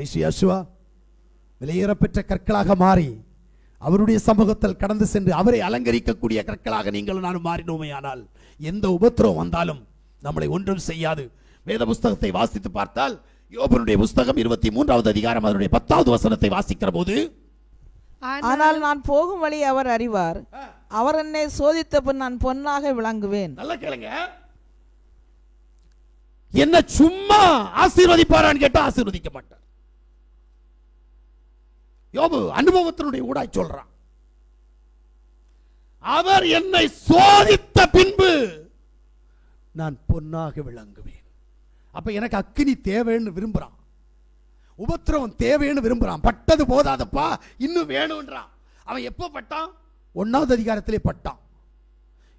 ரிஷியாசுவா விலையேறப்பெற்ற கற்களாக மாறி அவருடைய சமூகத்தில் கடந்து சென்று அவரை அலங்கரிக்கக்கூடிய கற்களாக நீங்கள் நான் மாறினோமேயானால் எந்த உபத்திரவம் வந்தாலும் நம்மளை ஒன்றும் செய்யாது. வேத புஸ்தகத்தை வாசித்து பார்த்தால் யோபனுடைய புஸ்தகம் இருபத்தி மூன்றாவது அதிகாரம் அதனுடைய பத்தாவது வசனத்தை வாசிக்கிற போது ஆனால் நான் போகும் வழி அவர் அறிவார். அவர் என்னை சோதித்த பின் நான் பொன்னாக விளங்குவேன். நல்லா கேளுங்க. என்ன சும்மா ஆசீர்வதிப்பாரான்னு கேட்டா ஆசீர்வதிக்க மாட்டார். யோபு அனுபவத்தினுடைய ஊடாய் சொல்றான். அவர் என்னை சோதித்த பின்பு நான் பொன்னாக விளங்குவேன். அப்ப எனக்கு அக்கினி தேவைன்னு விரும்புறான். உபத்திரவம் தேவைன்னு விரும்புறான். பட்டது போதாதப்பா இன்னும் வேணும்ன்றான். அவன் எப்போ பட்டான்? ஒன்னாவது அதிகாரத்திலே பட்டான்.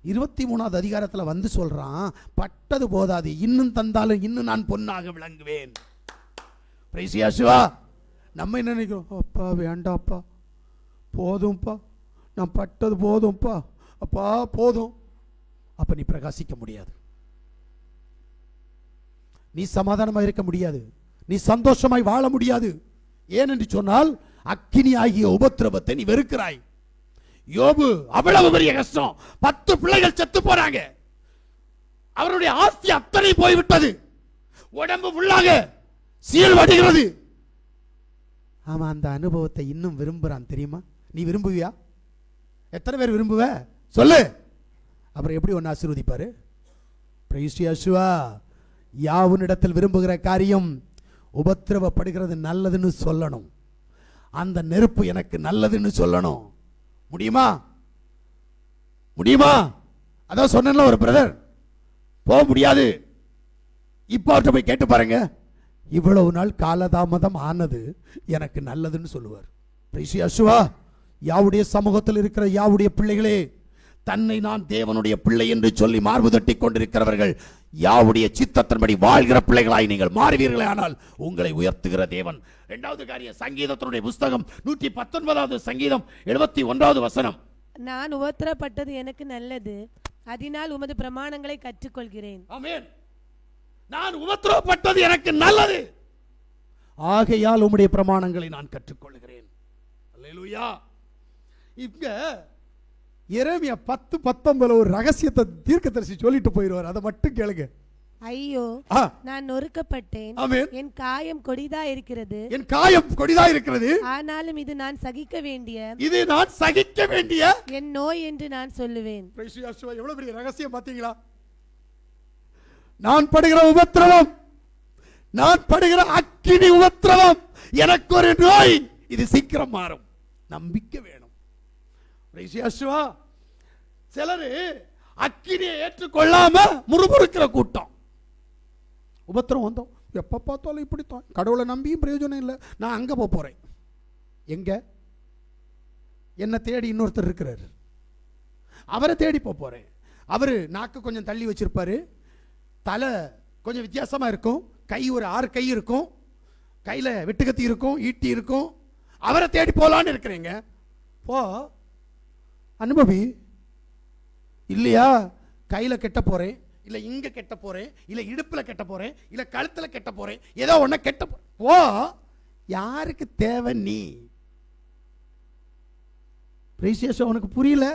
இருபத்தி மூணாவது அதிகாரத்தில் வந்து சொல்றான் பட்டது போதாது இன்னும் தந்தாலும் இன்னும் நான் பொன்னாக விளங்குவேன். பிரைசியா சிவா நம்ம என்ன நினைக்கிறோம்? அப்பா வேண்டாப்பா போதும்ப்பா. நான் பட்டது போதும்ப்பா. அப்பா போதும். அப்போ நீ பிரகாசிக்க முடியாது. நீ சமாதானமாக இருக்க முடியாது. நீ சந்தோஷமாய் வாழ முடியாது. ஏனென்று சொன்னால் அக்கினி ஆகிய உபத்திரவத்தை நீ வெறுக்கிறாய். யோபு அவ்வளவு பெரிய கஷ்டம். பத்து பிள்ளைகள் செத்து போறாங்க. அவருடைய ஆஸ்தி அத்தனை போய்விட்டது. உடம்பு ஃபுல்லாக சீல் வடுகிறது. அவன் அந்த அனுபவத்தை இன்னும் விரும்புகிறான் தெரியுமா? நீ விரும்புவியா? எத்தனை பேர் விரும்புவ? சொல்லு. அப்புறம் எப்படி ஒன்று ஆசீர்வதிப்பார்? ஆசீர்வதிப்பாரு அசுவா யாவுனிடத்தில் விரும்புகிற காரியம் உபத்திரவப்படுகிறது நல்லதுன்னு சொல்லணும். அந்த நெருப்பு எனக்கு நல்லதுன்னு சொல்லணும். முடியுமா? முடியுமா? அதான் சொன்னேன்ல ஒரு பிரதர் போக முடியாது. இப்போ அவர்கிட்ட போய் கேட்டு பாருங்கள் இவ்வளவு நாள் காலதாமதம் ஆனது எனக்கு நல்லதுன்னு சொல்லுவார். பிரைசியாசுவா யாவுடைய சமூகத்தில் இருக்கிற யாவுடைய பிள்ளைகளே தன்னை நான் தேவனுடைய பிள்ளை என்று சொல்லி மார்பு தட்டி கொண்டிருக்கிறவர்கள் யாவுடைய சித்தத்தின்படி வாழ்கிற பிள்ளைகளாய் நீங்கள் மாறுவீர்களே ஆனால் உங்களை உயர்த்துகிற தேவன். இரண்டாவது காரியம் சங்கீதத்தினுடைய புஸ்தகம் நூற்றி பத்தொன்பதாவது சங்கீதம் எழுபத்தி ஒன்றாவது வசனம். நான் உபத்திரப்பட்டது எனக்கு நல்லது அதனால் உமது பிரமாணங்களை கற்றுக்கொள்கிறேன். ஆமென். நான் உபத்திரவப்பட்டது எனக்கு நல்லது. ஆகையால் உம்முடைய பிரமாணங்களை நான் கற்றுக்கொள்கிறேன். அல்லேலூயா. இங்க எரேமியா பத்து பத்தொன்பதுல ஒரு ரகசியத்தை தீர்க்கதரிசி சொல்லிட்டு போயிடுவார். அதை மட்டும் கேளுங்க. ஐயோ நான் நொறுக்கப்பட்டேன். என் காயம் கொடிதா இருக்கிறது. என் காயம் கொடிதா இருக்கிறது. ஆனாலும் இது நான் சகிக்க வேண்டிய இது நான் சகிக்க வேண்டிய என் நோய் என்று நான் சொல்லுவேன். எவ்வளவு பெரிய ரகசியம் பாத்தீங்களா நான் படுகிற உபத்திரவம். நான் படுகிற அக்கினி உபத்திரவம். எனக்கு ஒரு நோய். இது சீக்கிரம் மாறும். நம்பிக்கை வேணும். பிரைஸ் சிலர் சிலரு அக்கினியை ஏற்றுக்கொள்ளாம முறுமுறுக்கிற கூட்டம். உபத்திரம் வந்தோம். எப்போ பார்த்தாலும் இப்படித்தான். கடவுளை நம்பியும் பிரயோஜனம் இல்லை. நான் அங்கே போக போகிறேன் எங்கே? என்னை தேடி இன்னொருத்தர் இருக்கிறார். அவரை தேடி போக போகிறேன் அவர் நாக்கு கொஞ்சம் தள்ளி வச்சிருப்பாரு. தலை கொஞ்சம் வித்தியாசமாக இருக்கும். கை ஒரு ஆறு கை இருக்கும். கையில் வெட்டுக்கத்தி இருக்கும் ஈட்டி இருக்கும். அவரை தேடி போகலான்னு இருக்கிறீங்க. போ. அனுபவி இல்லையா? கையில் கெட்ட போகிறேன் இல்லை இங்கே கெட்ட போகிறேன் இல்லை இடுப்பில் கெட்ட போகிறேன் இல்லை கழுத்தில் கெட்ட போகிறேன் ஏதோ ஒன்று கெட்ட போ. யாருக்கு தேவை நீ? பிரீசியஸ் உனக்கு புரியல?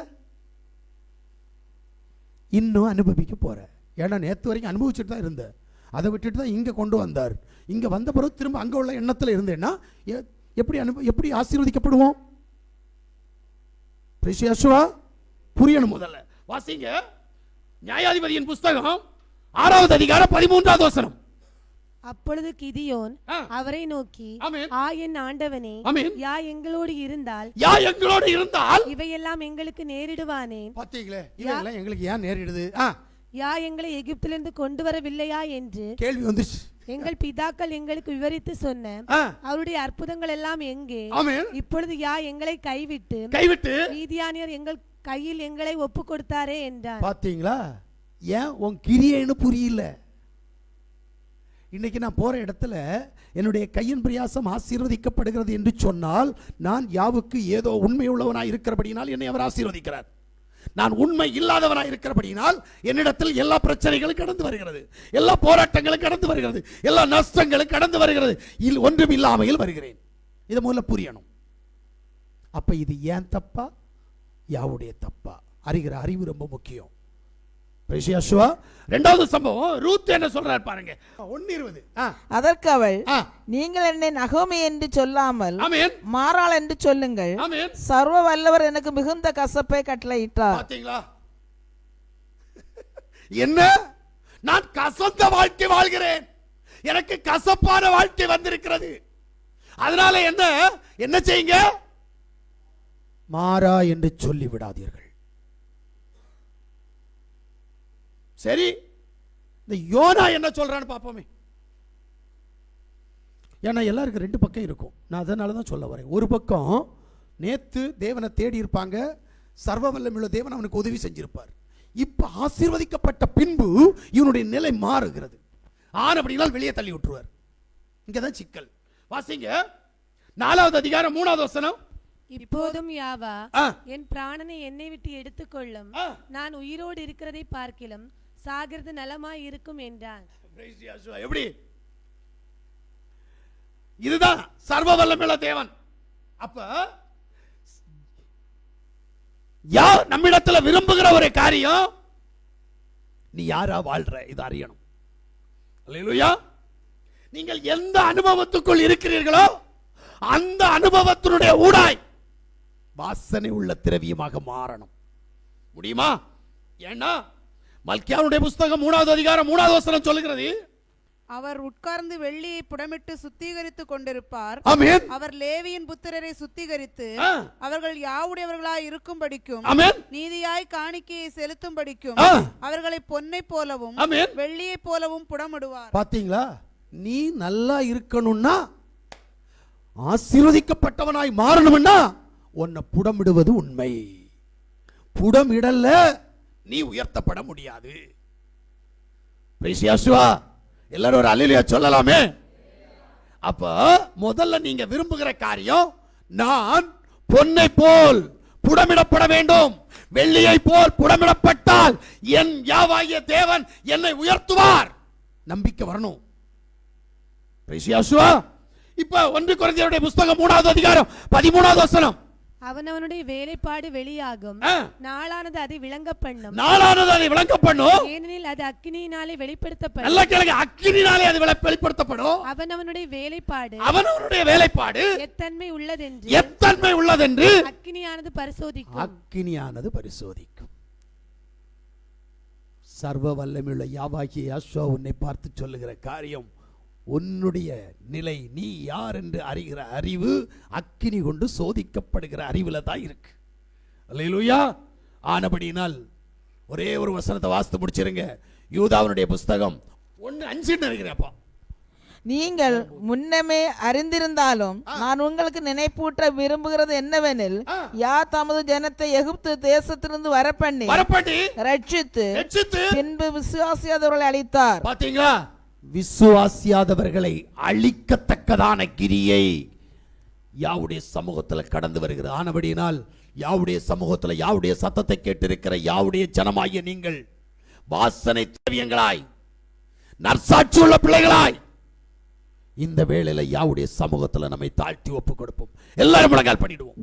இன்னும் அனுபவிக்க போகிற ஏன்னா நேற்று வரைக்கும் அனுபவிச்சுட்டு தான் இருந்த அதை விட்டுட்டு தான் இங்கே கொண்டு வந்தார். இங்கே வந்த பிறகு திரும்ப அங்கே உள்ள எண்ணத்தில் இருந்தேன்னா எப்படி அனுப எப்படி ஆசீர்வதிக்கப்படுவோம்? பிரீசியஸ்வா புரியணும் முதல்ல. வாசிங்க. நியாயாதிபதியின் புஸ்தகம் ஆறாவது அதிகாரம் பதிமூன்றாவது வசனம். அப்பொழுது கிதியோன். அவரை நோக்கி. ஆ என் ஆண்டவனே. யா எங்களோடு இருந்தால் யா எங்களோடு இருந்தால் இவையெல்லாம் எங்களுக்கு நேரிடுவானேன் பாத்தீங்களே இதெல்லாம் எங்களுக்கு ஏன் நேரிடுது? ஆ. யா எங்களை எகிப்திலிருந்து கொண்டு வரவில்லையா என்று கேள்வி வந்துச்சு. எங்கள் பிதாக்கள் எங்களுக்கு விவரித்து சொன்ன அவருடைய அற்புதங்கள் எல்லாம் எங்கே இப்பொழுது யா எங்களை கைவிட்டு கைவிட்டு மீதியானியர் எங்கள் கையில் எங்களை ஒப்பு கொடுத்தாரே என்றான். பாத்தீங்களா? ஏன் உன் கிரியைன்னு புரியல? இன்னைக்கு நான் போற இடத்துல என்னுடைய கையின் பிரயாசம் ஆசீர்வதிக்கப்படுகிறது என்று சொன்னால் நான் யாவுக்கு ஏதோ உண்மை உள்ளவனாய் இருக்கிறபடினால் என்னை அவர் ஆசீர்வதிக்கிறார். நான் உண்மை இல்லாதவனாய் இருக்கிறபடியினால் என்னிடத்தில் எல்லா பிரச்சனைகளும் கடந்து வருகிறது. எல்லா போராட்டங்களும் கடந்து வருகிறது. எல்லா நஷ்டங்களும் கடந்து வருகிறது. இல் ஒன்றும் இல்லாமையில் வருகிறேன். இதை முதல்ல புரியணும். அப்ப இது ஏன் தப்பா? யாவுடைய தப்பா? அறிகிற அறிவு ரொம்ப முக்கியம். பிரேசியாசுவா ரெண்டாவது சம்பவம் ரூத் என்ன சொல்றாரு பாருங்க. ஒன்னு இருபது அதற்கு அவள் நீங்கள் என்னை நகோமி என்று சொல்லாமல் ஆமென். மாறாள் என்று சொல்லுங்கள். ஆமென். சர்வ வல்லவர் எனக்கு மிகுந்த கசப்பை கட்டளையிட்டார். பாத்தீங்களா? என்ன? நான் கசந்த வாழ்க்கை வாழ்கிறேன். எனக்கு கசப்பான வாழ்க்கை வந்திருக்கிறது. அதனால என்ன? என்ன செய்யுங்க? மாறா என்று சொல்லி சரி. இந்த யோனா என்ன சொல்றான்னு பார்ப்போமே. ஏன்னா எல்லாருக்கும் ரெண்டு பக்கம் இருக்கும். நான் அதனால தான் சொல்ல வரேன். ஒரு பக்கம் நேத்து தேவனை தேடி இருப்பாங்க. சர்வ வல்லமையுள்ள தேவன் அவனுக்கு உதவி செஞ்சிருப்பார். இப்ப ஆசீர்வதிக்கப்பட்ட பின்பு இவனுடைய நிலை மாறுகிறது. ஆன அப்படினால் வெளியே தள்ளி விட்டுருவார். இங்க தான் சிக்கல். வாசிங்க. நாலாவது அதிகாரம் மூணாவது வசனம். இப்போதும் யாவா என் பிராணனை என்னை விட்டு எடுத்துக்கொள்ளும். நான் உயிரோடு இருக்கிறதை பார்க்கிலும் சாகிறது நலமா இருக்கும் என்றான் எப்படி? இதுதான் சர்வ வல்லமையுள்ள தேவன். அப்ப யார் நம்மிடத்துல விரும்புகிற ஒரு காரியம்? நீ யாரா வாழ்ற? இது அறியணும். இல்லையா நீங்கள் எந்த அனுபவத்துக்குள் இருக்கிறீர்களோ அந்த அனுபவத்தினுடைய ஊடாய் வாசனை உள்ள திரவியமாக மாறணும். முடியுமா? ஏன்னா மல்கியாவுடைய புஸ்தகம் மூணாவது அதிகாரம் மூணாவது வசனம் சொல்லுகிறது. அவர் உட்கார்ந்து வெள்ளியை புடமிட்டு சுத்திகரித்துக் கொண்டிருப்பார். அவர் லேவியின் புத்திரரை சுத்திகரித்து. அவர்கள் யாவுடையவர்களாய் இருக்கும்படிக்கும் ஆமென். நீதியாய் காணிக்கையை செலுத்தும்படிக்கும் ஆ. அவர்களை பொன்னை போலவும் வெள்ளியை போலவும் புடமிடுவார். பாத்தீங்களா? நீ நல்லா இருக்கணும்னா ஆசீர்வதிக்கப்பட்டவனாய் மாறணும்னா உன்னை புடமிடுவது உண்மை. புடமிடல்ல நீ உயர்த்தப்பட முடியாது. எல்லாரும் ஒரு அலிலியா சொல்லலாமே. அப்ப முதல்ல நீங்க விரும்புகிற காரியம் நான் பொன்னை போல் புடமிடப்பட வேண்டும். வெள்ளியை போல் புடமிடப்பட்டால் என் யாவாகிய தேவன் என்னை உயர்த்துவார். நம்பிக்கை வரணும். இப்ப ஒன்று குறைந்தவருடைய புஸ்தகம் மூணாவது அதிகாரம் பதிமூணாவது வசனம். அவனவனுடைய வேலைப்பாடு வெளியாகும். நாளானது அதை விளங்க பண்ணும் நாளானது அதை விளங்க பண்ணும் ஏனெனில் அது அக்கினியினாலே வெளிப்படுத்தப்படும். நல்ல கேளுங்க அக்கினினாலே அது வெளி- வெளிப்படுத்தப்படும். அவனவனுடைய வேலைப்பாடு. அவனவனுடைய வேலைப்பாடு. எத்தன்மை உள்ளதென்று. எத்தன்மை உள்ளதென்று. அக்கினியானது பரிசோதிக்கும். அக்கினியானது பரிசோதிக்கும். சர்வ வல்லமையுள்ள யாவாகிய யாஷுவா உன்னை பார்த்து சொல்லுகிற காரியம் உன்னுடைய நிலை நீ யார் என்று அறிகிற அறிவு அக்கினி கொண்டு சோதிக்கப்படுகிற அறிவுல தான் இருக்கு. அல்லேலூயா. ஆனபடியினால் ஒரே ஒரு வசனத்தை வாசித்து முடிச்சிருங்க. யூதாவினுடைய புஸ்தகம் ஒன்னு அஞ்சுன்னு நினைக்கிறேன்ப்பா நீங்கள் முன்னமே அறிந்திருந்தாலும் நான் உங்களுக்கு நினைப்பூட்ட விரும்புகிறது என்னவெனில். யா தமது ஜனத்தை எகிப்து தேசத்திலிருந்து வரப்பண்ணி ரட்சித்து பின்பு விசுவாசியாதவர்களை அளித்தார் பாத்தீங்களா? விசுவாசியாதவர்களை அழிக்கத்தக்கதான கிரியை யாவுடைய சமூகத்தில் கடந்து வருகிறது. ஆனபடியினால் யாவுடைய சமூகத்தில் யாவுடைய சத்தத்தை கேட்டிருக்கிற யாவுடைய ஜனமாகிய நீங்கள் வாசனை திரவியங்களாய் நற்சாட்சி உள்ள பிள்ளைகளாய் இந்த வேளையில் யாவுடைய சமூகத்தில் நம்மை தாழ்த்தி ஒப்பு கொடுப்போம். எல்லாரும் முழங்கால் பண்ணிடுவோம்.